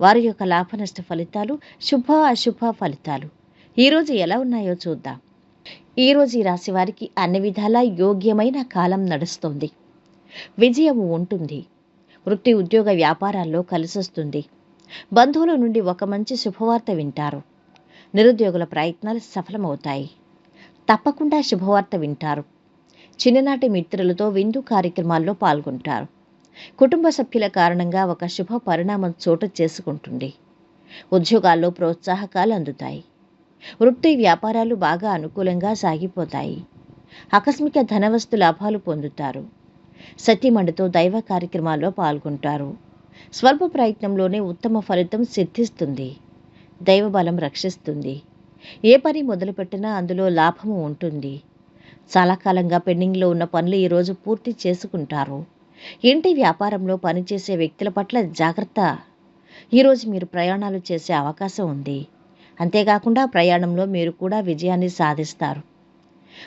వారి యొక్క లాభనష్ట ఫలితాలు శుభ అశుభ ఫలితాలు. ఈరోజు ఎలా ఉన్నాయో చూద్దాం. ఈరోజు ఈ రాశి వారికి అన్ని విధాలా యోగ్యమైన కాలం నడుస్తుంది. విజయం ఉంటుంది. వృత్తి ఉద్యోగ వ్యాపారాల్లో కలిసొస్తుంది. బంధువుల నుండి ఒక మంచి శుభవార్త వింటారు. నిరుద్యోగుల ప్రయత్నాలు సఫలమవుతాయి. తప్పకుండా శుభవార్త వింటారు. చిన్ననాటి మిత్రులతో విందు కార్యక్రమాల్లో పాల్గొంటారు. కుటుంబ సభ్యుల కారణంగా ఒక శుభ పరిణామం చోటు చేసుకుంటుంది. ఉద్యోగాల్లో ప్రోత్సాహకాలు అందుతాయి. వృత్తి వ్యాపారాలు బాగా అనుకూలంగా సాగిపోతాయి. ఆకస్మిక ధనవస్తు లాభాలు పొందుతారు. సతీమణితో దైవ కార్యక్రమాల్లో పాల్గొంటారు. స్వల్ప ప్రయత్నంలోనే ఉత్తమ ఫలితం సిద్ధిస్తుంది. దైవబలం రక్షిస్తుంది. ఏ పని మొదలుపెట్టినా అందులో లాభము ఉంటుంది. చాలా కాలంగా పెండింగ్లో ఉన్న పనులు ఈరోజు పూర్తి చేసుకుంటారు. ఇంటి వ్యాపారంలో పనిచేసే వ్యక్తుల పట్ల జాగ్రత్త. ఈరోజు మీరు ప్రయాణాలు చేసే అవకాశం ఉంది. అంతేకాకుండా ప్రయాణంలో మీరు కూడా విజయాన్ని సాధిస్తారు.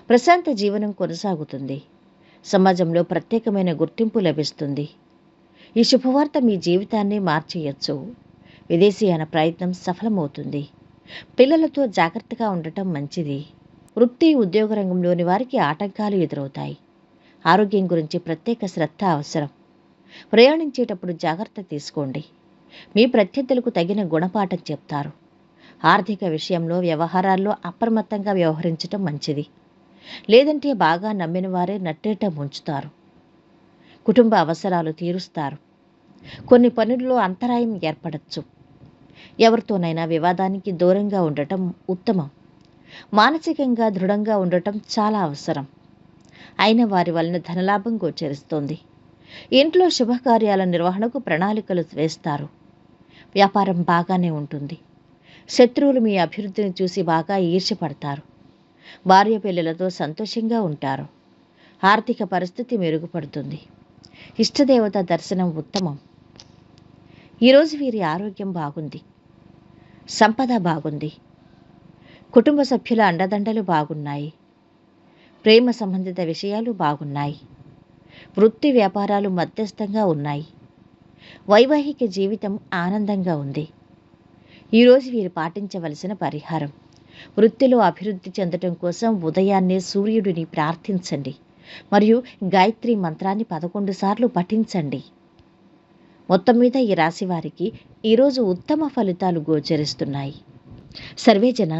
ప్రశాంత జీవనం కొనసాగుతుంది. సమాజంలో ప్రత్యేకమైన గుర్తింపు లభిస్తుంది. ఈ శుభవార్త మీ జీవితాన్ని మార్చేయచ్చు. విదేశీయాన ప్రయత్నం సఫలమవుతుంది. పిల్లలతో జాగ్రత్తగా ఉండటం మంచిది. వృత్తి ఉద్యోగ రంగంలోని వారికి ఆటంకాలు ఎదురవుతాయి. ఆరోగ్యం గురించి ప్రత్యేక శ్రద్ధ అవసరం. ప్రయాణించేటప్పుడు జాగ్రత్త తీసుకోండి. మీ ప్రత్యర్థులకు తగిన గుణపాఠం చెప్తారు. ఆర్థిక విషయంలో వ్యవహారాల్లో అప్రమత్తంగా వ్యవహరించటం మంచిది. లేదంటే బాగా నమ్మిన వారే నట్టేట ముంచుతారు. కుటుంబ అవసరాలు తీరుస్తారు. కొన్ని పనుల్లో అంతరాయం ఏర్పడచ్చు. ఎవరితోనైనా వివాదానికి దూరంగా ఉండటం ఉత్తమం. మానసికంగా దృఢంగా ఉండటం చాలా అవసరం. అయిన వారి వలన ధనలాభం గోచరిస్తుంది. ఇంట్లో శుభకార్యాల నిర్వహణకు ప్రణాళికలు వేస్తారు. వ్యాపారం బాగానే ఉంటుంది. శత్రువులు మీ అభివృద్ధిని చూసి బాగా ఈర్ష్యపడతారు. భార్య పిల్లలతో సంతోషంగా ఉంటారు. ఆర్థిక పరిస్థితి మెరుగుపడుతుంది. ఇష్టదేవత దర్శనం ఉత్తమం. ఈరోజు వీరి ఆరోగ్యం బాగుంది. సంపద బాగుంది. కుటుంబ సభ్యుల అండదండలు బాగున్నాయి. ప్రేమ సంబంధిత విషయాలు బాగున్నాయి. వృత్తి వ్యాపారాలు మధ్యస్థంగా ఉన్నాయి. వైవాహిక జీవితం ఆనందంగా ఉంది. ఈరోజు వీరు పాటించవలసిన పరిహారం. వృత్తిలో అభివృద్ధి చెందటం కోసం ఉదయాన్నే సూర్యుడిని ప్రార్థించండి. మరియు గాయత్రి మంత్రాన్ని పదకొండు సార్లు పఠించండి. మొత్తం మీద ఈ రాశి వారికి ఈరోజు ఉత్తమ ఫలితాలు గోచరిస్తున్నాయి. సర్వే జన